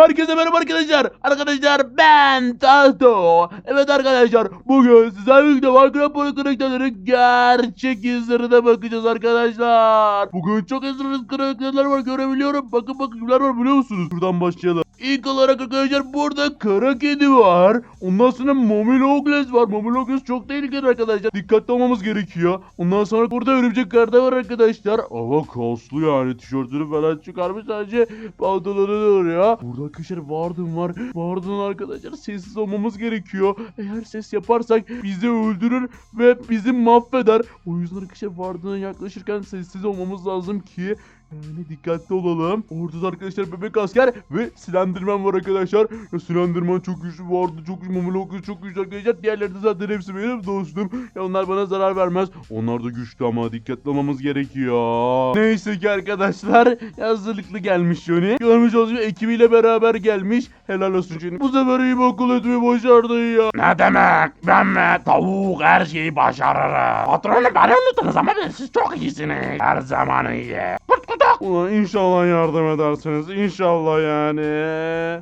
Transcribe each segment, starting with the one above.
Herkese merhaba arkadaşlar. Arkadaşlar ben Tato. Evet arkadaşlar bugün sizlerle Minecraft Pro karakterlerin gerçek yüzlerine bakacağız arkadaşlar. Bugün çok esrarız karakterler var görebiliyorum. Bakın bakın kimler var biliyor musunuz? Buradan başlayalım. İlk olarak arkadaşlar burada kara kedi var. Ondan sonra Momilogles var. Momilogles çok tehlikeli arkadaşlar. Dikkatli olmamız gerekiyor. Ondan sonra burada örümcek karda var arkadaşlar. Ama kaslı yani tişörtünü falan çıkarmış sadece pantolonu duruyor. Burada arkadaşlar Warden var. Warden arkadaşlar sessiz olmamız gerekiyor. Eğer ses yaparsak bizi öldürür ve bizi mahveder. O yüzden arkadaşlar Warden'a yaklaşırken sessiz olmamız lazım ki yani dikkatli olalım. Orada da arkadaşlar bebek asker ve Slenderman var arkadaşlar. Ya Slenderman çok güçlü vardı. Çok güçlü. Momolokuz çok güçlü arkadaşlar. Diğerleri de zaten hepsi benim dostum. Ya onlar bana zarar vermez. Onlar da güçlü ama dikkatli olmamız gerekiyor. Neyse ki arkadaşlar hazırlıklı gelmiş Johnny. Görmüş olduğunuz ekibiyle beraber gelmiş. Helal olsun Johnny. Bu sefer iyi bir etmeyi başardı ya. Ne demek? Ben mi? Tavuk her şeyi başarırım. Patronum beni unutunuz ama siz çok iyisiniz. Her zaman iyi. Kut kutuk. Ulan inşallah yardım edersiniz. İnşallah yani.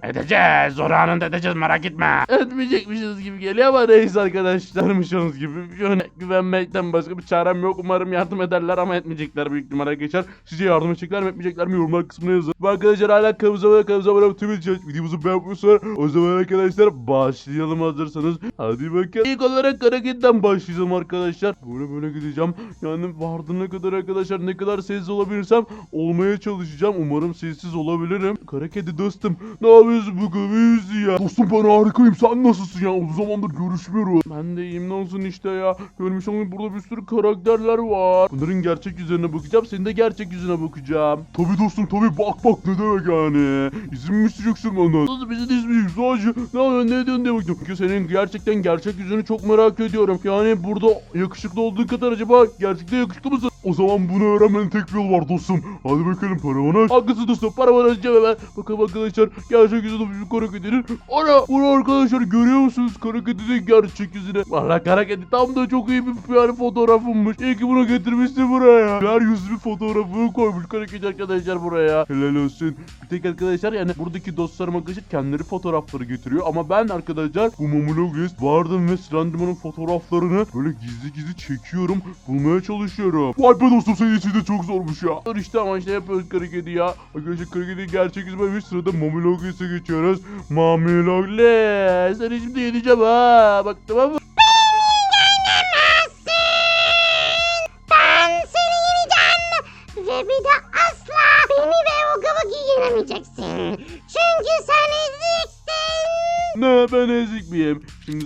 Edeceğiz. Zor anında edeceğiz merak etme. etmeyecekmişiz gibi geliyor ama neyse arkadaşlarmışsınız gibi. Şöyle güvenmekten başka bir çarem yok. Umarım yardım ederler ama etmeyecekler büyük ihtimalle geçer. Sizce yardım edecekler mi etmeyecekler mi yorumlar kısmına yazın. Bu arkadaşlar hala kanalımıza abone kanalımıza abone olup tüm videomuzu beğenmiyorsanız o zaman arkadaşlar başlayalım hazırsanız. Hadi bakalım. İlk olarak hareketten başlayacağım arkadaşlar. Böyle böyle gideceğim. Yani vardığına kadar arkadaşlar ne kadar sessiz olabilirsem olmaya çalışacağım. Umarım sessiz olabilirim. Kara kedi dostum. Ne yapıyorsun bu kıvıyız ya? Dostum ben harikayım. Sen nasılsın ya? Uzun zamandır görüşmüyoruz. Ben de iyiyim ne olsun işte ya. Görmüş olduğunuz burada bir sürü karakterler var. Bunların gerçek yüzlerine bakacağım. Senin de gerçek yüzüne bakacağım. Tabi dostum tabi bak bak ne demek yani. İzin mi isteyeceksin benden? Nasıl bizi de izleyeceksin sadece. Ne yapıyorsun ne ediyorsun diye bakıyorum. Çünkü senin gerçekten gerçek yüzünü çok merak ediyorum. Yani burada yakışıklı olduğun kadar acaba gerçekten yakışıklı mısın? O zaman bunu öğrenmenin tek bir yolu var dostum. Hadi bakalım paravanı aç. Haklısın dostum paravanı açacağım hemen. Bakalım arkadaşlar gerçek yüzünü bizim kara kedinin. Ana bunu arkadaşlar görüyor musunuz kara kedinin gerçek yüzünü. Valla kara kedi tam da çok iyi bir yani fotoğrafımmış. İyi ki bunu getirmişsin buraya. Her yüz bir fotoğrafını koymuş kara kedi arkadaşlar buraya. Helal olsun. Bir tek arkadaşlar yani buradaki dostlarım arkadaşlar kendileri fotoğrafları getiriyor. Ama ben arkadaşlar bu Momologis, Warden ve Slenderman'ın fotoğraflarını böyle gizli gizli çekiyorum. Bulmaya çalışıyorum. Vay be dostum senin için de çok zormuş ya. İşte ama işte yapıyoruz kara kedi ya. Arkadaşlar kara kedi gerçek ismi sırada Momilogis'e geçiyoruz. Mamilogis. Seni şimdi yeneceğim ha. Bak tamam mı?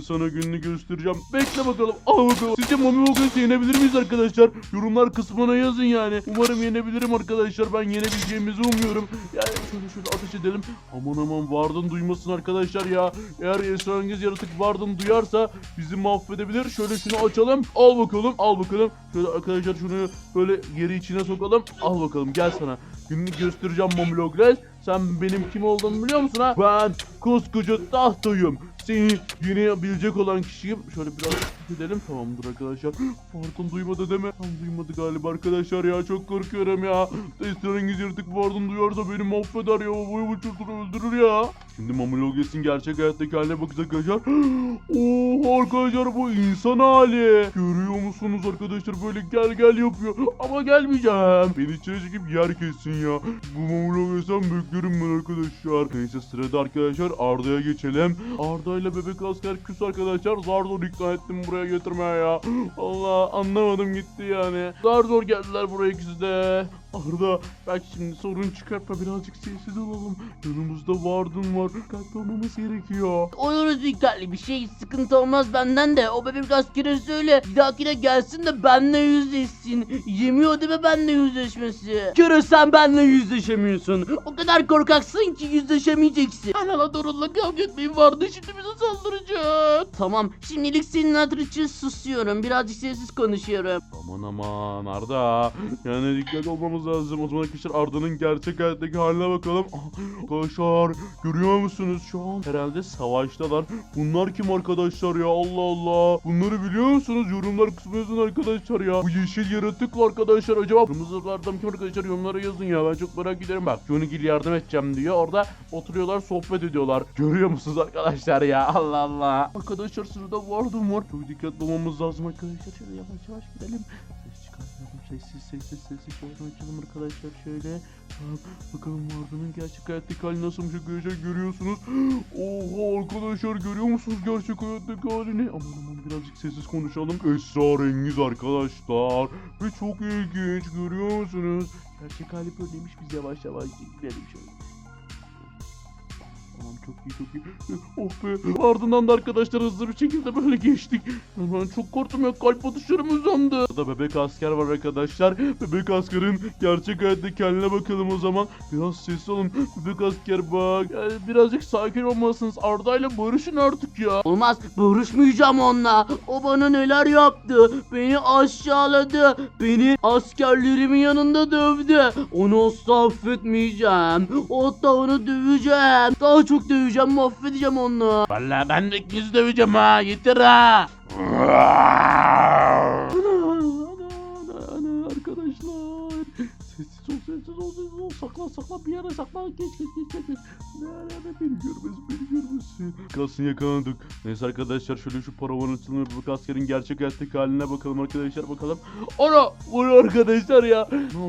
Sana gününü göstereceğim. Bekle bakalım. Al bakalım. Sizce Mami Mogul'u yenebilir miyiz arkadaşlar? Yorumlar kısmına yazın yani. Umarım yenebilirim arkadaşlar. Ben yenebileceğimizi umuyorum. Yani şöyle şöyle ateş edelim. Aman aman Warden duymasın arkadaşlar ya. Eğer esrarengiz yaratık Warden duyarsa bizi mahvedebilir. Şöyle şunu açalım. Al bakalım. Al bakalım. Şöyle arkadaşlar şunu böyle geri içine sokalım. Al bakalım gel sana. Gününü göstereceğim Momilogres. Sen benim kim olduğumu biliyor musun ha? Ben koskoca tahtoyum. Seni yenebilecek olan kişiyim. Şöyle biraz gidelim. Tamamdır arkadaşlar. Pardon duymadı deme. Tam duymadı galiba arkadaşlar ya. Çok korkuyorum ya. Esrarengiz yaratık pardon duyarsa beni mahveder ya. Boyu uçurtur öldürür ya. Şimdi Mamuloges'in gerçek hayattaki haline bakacağız arkadaşlar. Oo arkadaşlar bu insan hali. Görüyor musunuz arkadaşlar böyle gel gel yapıyor. Ama gelmeyeceğim. Beni içine çekip yer kessin ya. Bu Mamuloges'ten beklerim ben arkadaşlar. Neyse sırada arkadaşlar Arda'ya geçelim. Arda ile bebek asker küs arkadaşlar. Zar zor ikna ettim buraya getirmeye ya. Allah anlamadım gitti yani. Zar zor geldiler buraya ikisi de. Arda belki şimdi sorun çıkartma birazcık sessiz olalım. Yanımızda Vardın var. Dikkatli olmamız gerekiyor. Oluruz dikkatli bir şey sıkıntı olmaz benden de o bebek askere söyle bir dahakine gelsin de benle yüzleşsin yemiyor değil mi benle yüzleşmesi Kere sen benle yüzleşemiyorsun o kadar korkaksın ki yüzleşemeyeceksin Anala Dorun'la kavga etmeyin vardı şimdi bize saldıracak. Tamam şimdilik senin hatırı için susuyorum birazcık sessiz konuşuyorum Aman aman Arda. Yani dikkat olmamız bulmamız lazım. O zaman arkadaşlar Arda'nın gerçek hayattaki haline bakalım. Ah, Arkadaşlar görüyor musunuz şu an? Herhalde savaştalar. Bunlar kim arkadaşlar ya Allah Allah. Bunları biliyor musunuz? Yorumlar kısmına yazın arkadaşlar ya. Bu yeşil yaratık var arkadaşlar. Acaba kırmızılardan kim arkadaşlar yorumlara yazın ya. Ben çok merak ederim bak. Johnny yardım edeceğim diyor. Orada oturuyorlar sohbet ediyorlar. Görüyor musunuz arkadaşlar ya? Allah Allah. Arkadaşlar sırada Warden var. Çok dikkatli olmamız lazım arkadaşlar. Şöyle yavaş yavaş gidelim. Ses çıkartalım. Sessiz sessiz sessiz. Şöyle açalım arkadaşlar şöyle. Bakalım Warden'ın gerçek hayattaki hali nasılmış arkadaşlar görüyorsunuz. Oha arkadaşlar görüyor musunuz gerçek hayattaki halini? Aman aman birazcık sessiz konuşalım. Esrarengiz arkadaşlar. Ve çok ilginç görüyor musunuz? Gerçek hali böyleymiş biz yavaş yavaş gidelim şöyle. Tamam çok iyi çok iyi. Oh be. Ardından da arkadaşlar hızlı bir şekilde böyle geçtik. Ben çok korktum ya kalp atışlarım uzandı. Burada bebek asker var arkadaşlar. Bebek askerin gerçek hayattaki haline bakalım o zaman. Biraz sessiz olun. Bebek asker bak. Yani birazcık sakin olmalısınız. Arda'yla barışın artık ya. Olmaz barışmayacağım onunla. O bana neler yaptı. Beni aşağıladı. Beni askerlerimin yanında dövdü. Onu asla affetmeyeceğim. Hatta onu döveceğim. Daha çok döveceğim mahvedeceğim onu. Valla ben de ikinizi döveceğim ha. Yeter ha. Sessiz ol, sessiz ol, sessiz ol. Saklan, saklan bir yere saklan. Geç, geç, geç, geç. Beni görmesin, beni görmesin. Kalsın yakaladık. Neyse arkadaşlar şöyle şu paravanın açılımı bu askerin gerçek hayattaki haline bakalım arkadaşlar bakalım. Ana! Vay arkadaşlar ya.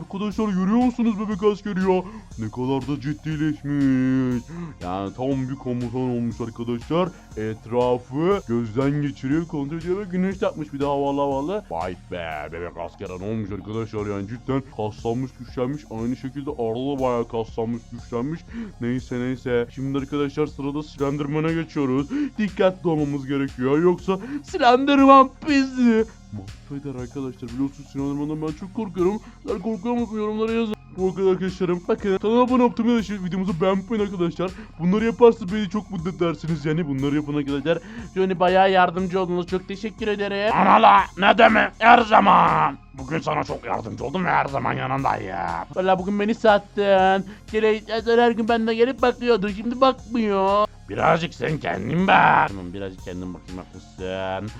Arkadaşlar görüyor musunuz bebek askeri ya? Ne kadar da ciddileşmiş. Yani tam bir komutan olmuş arkadaşlar. Etrafı gözden geçiriyor, kontrol ediyor ve güneş takmış bir de havalı havalı. Vay be bebek askere ne olmuş arkadaşlar yani cidden kaslanmış güçlenmiş. Aynı şekilde Arda da bayağı kaslanmış güçlenmiş. Neyse neyse. Şimdi arkadaşlar sırada Slenderman'a geçiyoruz. Dikkatli olmamız gerekiyor yoksa Slenderman bizi mahveder arkadaşlar. Biliyorsunuz Slenderman'dan ben çok korkuyorum. Sen korkuyor musun yorumlara yazın. Bu kadar arkadaşlarım. Bakın kanala abone olup da şey, videomuzu beğenmeyin arkadaşlar. Bunları yaparsa beni çok mutlu edersiniz yani. Bunları yapın arkadaşlar. Johnny bayağı yardımcı oldunuz. Çok teşekkür ederim. Anala ne demek her zaman. Bugün sana çok yardımcı oldum ve her zaman yanındayım. Valla bugün beni sattın. Gele her gün benden gelip bakıyordu. Şimdi bakmıyor. Birazcık sen kendin bak. Tamam birazcık kendim bakayım haklısın.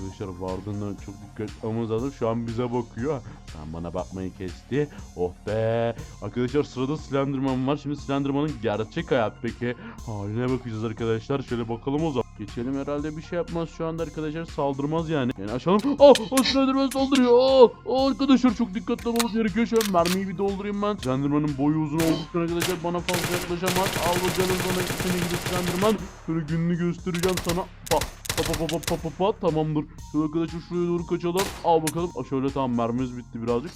Arkadaşlar vardığından çok dikkat almamız lazım. Şu an bize bakıyor. Tamam bana bakmayı kesti. Oh be. Arkadaşlar sırada Slenderman var. Şimdi Slenderman'ın gerçek hayattaki haline bakacağız arkadaşlar. Şöyle bakalım o zaman. Geçelim herhalde bir şey yapmaz şu anda arkadaşlar saldırmaz yani. Yani açalım. Oh, oh Slenderman saldırıyor. Oh, oh arkadaşlar çok dikkatli olmamız gerekiyor. Şöyle mermiyi bir doldurayım ben. Slenderman'ın boyu uzun olduğu için arkadaşlar bana fazla yaklaşamaz. Al bakalım sana seni gidi Slenderman. Şöyle gününü göstereceğim sana. Bak. Pa pa pa pa pa pa tamamdır. Şöyle arkadaşlar şuraya doğru kaçalım. Al bakalım. Aa, şöyle tamam mermimiz bitti birazcık.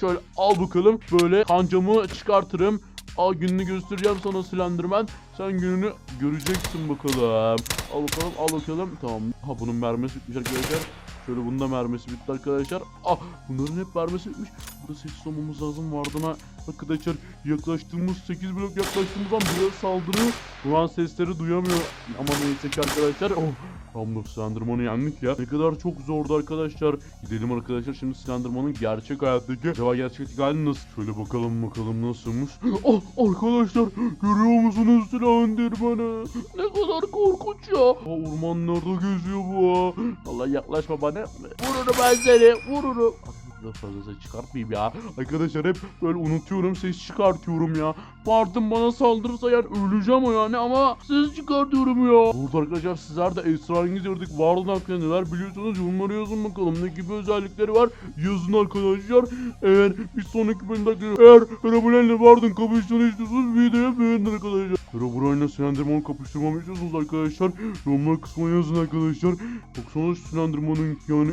Şöyle al bakalım. Böyle kancamı çıkartırım. Al gününü göstereceğim sana Slenderman. Sen gününü göreceksin bakalım. Al bakalım al bakalım. Tamam. Ha bunun mermisi bitmiş arkadaşlar. Şöyle bunun da mermisi bitti arkadaşlar. Ah bunların hep mermisi bitmiş. Burada sessiz olmamız lazım vardına. Arkadaşlar yaklaştığımız 8 blok yaklaştığımız an bize saldırı. Şu an sesleri duyamıyor. Ama neyse ki arkadaşlar. Oh Tamamdır Slenderman'ı yendik ya. Ne kadar çok zordu arkadaşlar. Gidelim arkadaşlar şimdi Slenderman'ın gerçek hayattaki acaba gerçek hali nasıl? Şöyle bakalım bakalım nasılmış. Oh arkadaşlar görüyor musunuz Slenderman'ı? Ne kadar korkunç ya. Aa, ormanlarda geziyor bu. Allah yaklaşma bana. Vururum ben seni vururum. Daha fazla ses çıkartmayayım ya. Arkadaşlar hep böyle unutuyorum ses çıkartıyorum ya. Bartın bana saldırırsa yani öleceğim o yani ama ses çıkartıyorum ya. Burada arkadaşlar sizler de esrarengiz gördük. Vardın hakkında neler biliyorsunuz yorumlara yazın bakalım. Ne gibi özellikleri var yazın arkadaşlar. Eğer bir sonraki bölümde eğer Herobrine'le Vardın kapıştığını istiyorsanız videoya beğenin arkadaşlar. Herobrine'le Slenderman'ı kapıştırmamı istiyorsanız arkadaşlar yorumlar kısmına yazın arkadaşlar. Baksana Slenderman'ın yani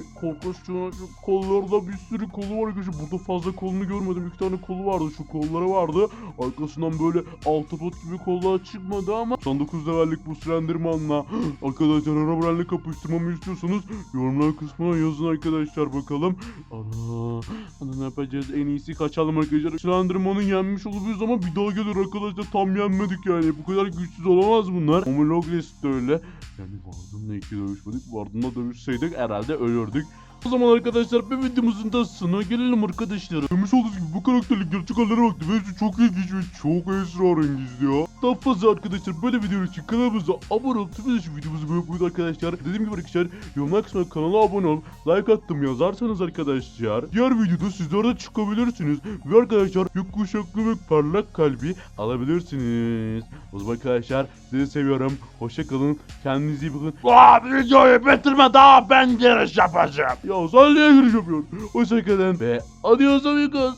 şu kollarda bir sürü kolu var arkadaşlar. Burada fazla kolunu görmedim. İki tane kolu vardı. Şu kolları vardı. Arkasından böyle altı bot gibi kollar çıkmadı ama 99 levellik bu Slenderman'la arkadaşlar Herobrine'le kapıştırmamı istiyorsanız yorumlar kısmına yazın arkadaşlar bakalım. Ana, ana ne yapacağız? En iyisi kaçalım arkadaşlar. Slenderman'ın yenmiş olduğu zaman bir daha gelir arkadaşlar. Tam yenmedik yani. Bu kadar güçsüz olamaz bunlar. Ama Logles de öyle. Yani Vardın'la iki dövüşmedik. Vardın'la dövüşseydik herhalde ölürdük. O zaman arkadaşlar bir videomuzun da sonuna gelelim arkadaşlar. Görmüş olduğunuz gibi bu karakterlik gerçek hallere baktım. Hepsi çok ilginç ve çok esrarengizdi ya. Daha fazla arkadaşlar böyle videolar için kanalımıza abone olup tüm videomuzu beğenmeyi arkadaşlar. Dediğim gibi arkadaşlar yorumlar kısmına kanala abone olup like attım yazarsanız arkadaşlar. Diğer videoda siz de çıkabilirsiniz. Ve arkadaşlar gökkuşaklı ve parlak kalbi alabilirsiniz. O zaman arkadaşlar sizi seviyorum. Hoşçakalın. Kendinize iyi bakın. Aa, videoyu bitirme daha ben giriş yapacağım. Ya sen niye giriş yapıyorsun? Hoşçakalın ve adios amigos.